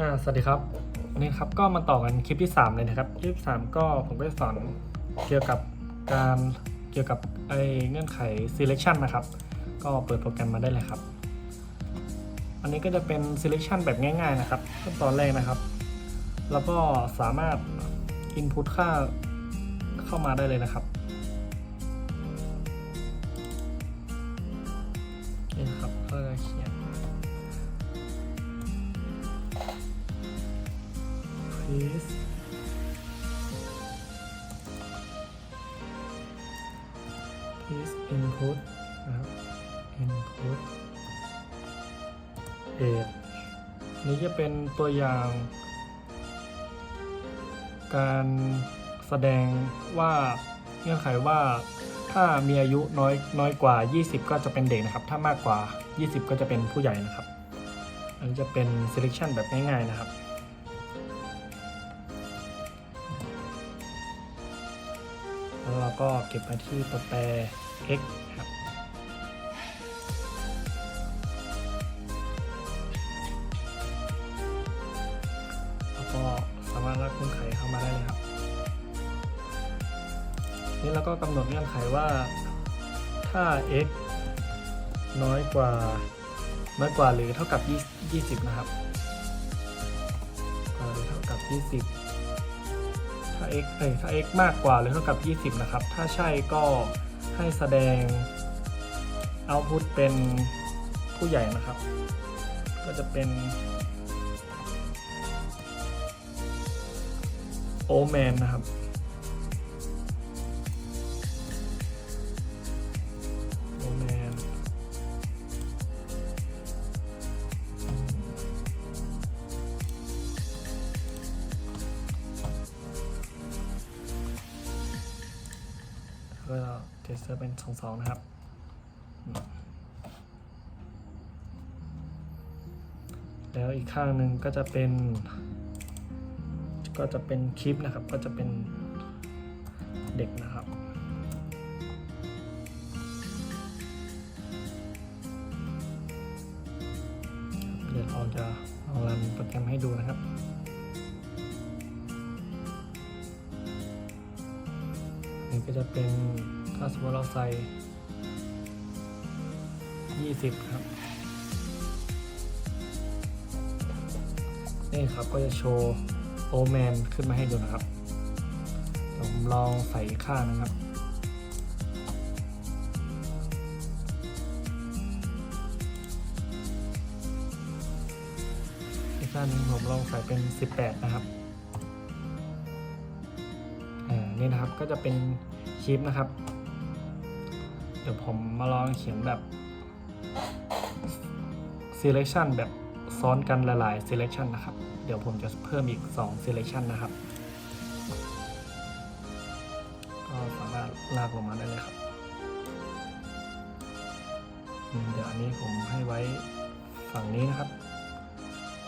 อ่าสวัสดีครับ วันนี้ครับก็มาต่อกันคลิปที่ 3 เลยนะครับ คลิป 3 ก็ผมก็จะสอนเกี่ยวกับการเกี่ยวกับไอเงื่อนไข selection นะครับ ก็เปิดโปรแกรมมาได้เลยครับ อันนี้ก็จะเป็น selection แบบง่ายๆนะครับขั้นตอนแรกนะครับ แล้วก็สามารถ input ค่าเข้ามาได้เลยนะครับ please please input นะครับ input age นี้จะเป็นตัวอย่าง การแสดงว่าเงื่อนไขว่าถ้ามีอายุน้อยน้อยกว่า 20 ก็จะเป็นเด็กนะครับ ถ้ามากกว่า 20 ก็จะเป็นผู้ใหญ่นะครับ อันนี้จะเป็น selection แบบง่ายๆนะครับ แล้วเราก็เก็บมาที่ตัวแปร x ครับแล้วก็สามารถรับเงื่อนไขเข้ามาได้เลยครับ นี่เราก็กำหนดเงื่อนไขว่า ถ้า x น้อยกว่าน้อยกว่าหรือเท่ากับ 20 นะครับกว่าหรือเท่ากับ 20 ถ้า x เอ้ยถ้า x มากกว่าหรือเท่ากับ 20 นะครับ ถ้าใช่ก็ให้แสดง output เป็นผู้ใหญ่นะครับ ก็จะเป็นโอแมนนะครับ เทสเตอร์เป็นสองสองนะครับ แล้วอีกข้างหนึ่งก็จะเป็น ก็จะเป็นคลิปนะครับ ก็จะเป็นเด็กนะครับเดี๋ยวเราจะลองรันโปรแกรมให้ดูนะครับ ก็จะเป็นถ้าสมมติเราใส่20 ครับ นี่ครับก็จะโชว์โอแมนขึ้นมาให้ดูนะครับเดี๋ยวผมลองใส่อีกข้านะครับอีกข้างหนึงผมลองใส่เป็น 18 นะครับ อ่า นี่นะครับก็จะเป็น คลิปนะครับ เดี๋ยวผมมาลองเขียนแบบ selection แบบซ้อนกันหลาย ๆ selection นะครับ เดี๋ยวผมจะเพิ่มอีก 2 selection นะครับ ก็สามารถลากลงมาได้เลยครับ เดี๋ยวอันนี้ผมให้ไว้ฝั่งนี้นะครับ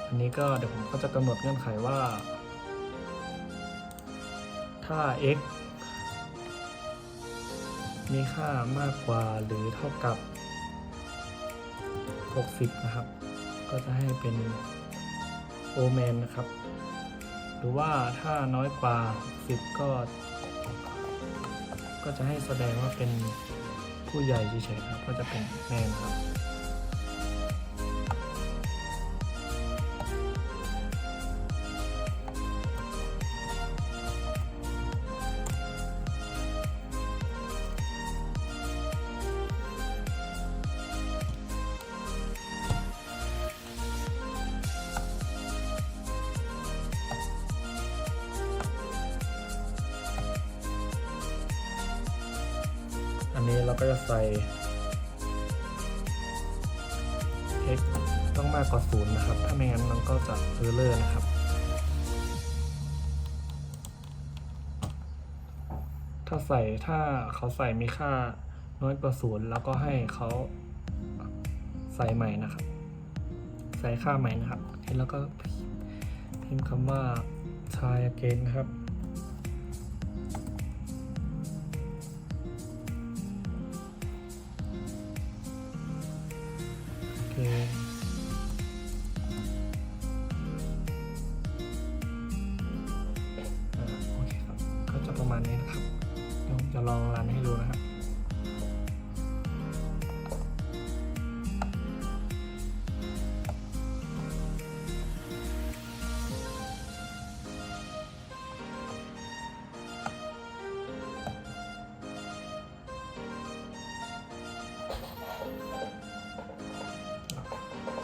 อันนี้ก็เดี๋ยวผมก็จะกำหนดเงื่อนไขว่า ถ้า x มีค่ามากกว่าหรือเท่ากับ 60 นะครับ ก็จะให้เป็นโอแมนนะครับ หรือว่าถ้าน้อยกว่า 10 ก็ ก็จะให้แสดงว่าเป็นผู้ใหญ่เฉยๆครับ ก็จะเป็นแมนครับ อันนี้เราก็จะใส่ x ต้องมากกว่าศูนย์นะครับ ถ้าไม่งั้นมันก็จะเออร์เลอร์นะครับ ถ้าใส่ถ้าเขาใส่มีค่าน้อยกว่าศูนย์แล้วก็ให้เขาใส่ใหม่นะครับ ใส่ค่าใหม่นะครับแล้วก็พิมพ์คำว่า try again นะครับ โ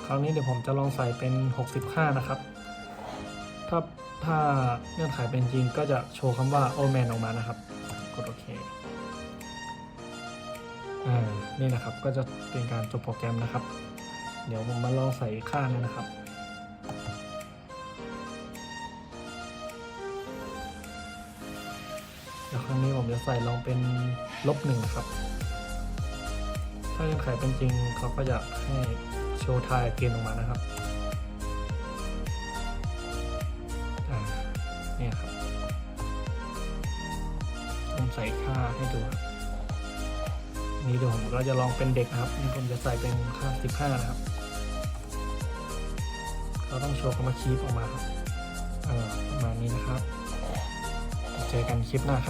คราวนี้เดี๋ยวผมจะลองใส่เป็น 65 นะครับ ถ้าถ้าเงื่อนไขเป็นจริงก็จะโชว์คำว่า old man ออกมานะครับ กดโอเคอ่านี่นะครับก็จะเป็นการจบโปรแกรมนะครับ เดี๋ยวผมมาลองใส่ค่านะครับเดี๋ยวครั้งนี้ผมจะใส่ลองเป็นลบหนึ่งครับ ถ้าเงื่อนไขเป็นจริงเขาก็จะให้โชว์ทายเกณฑ์ออกมานะครับเนี่ยครับผมใส่ค่าให้ดูนี่เดี๋ยวผมก็จะลองเป็นเด็กนะครับนี่ผมจะใส่เป็นค่า15นะครับเราต้องโชว์คำว่าคีปออกมาครับเออประมาณนี้นะครับ เจอกันคลิปหน้าครับ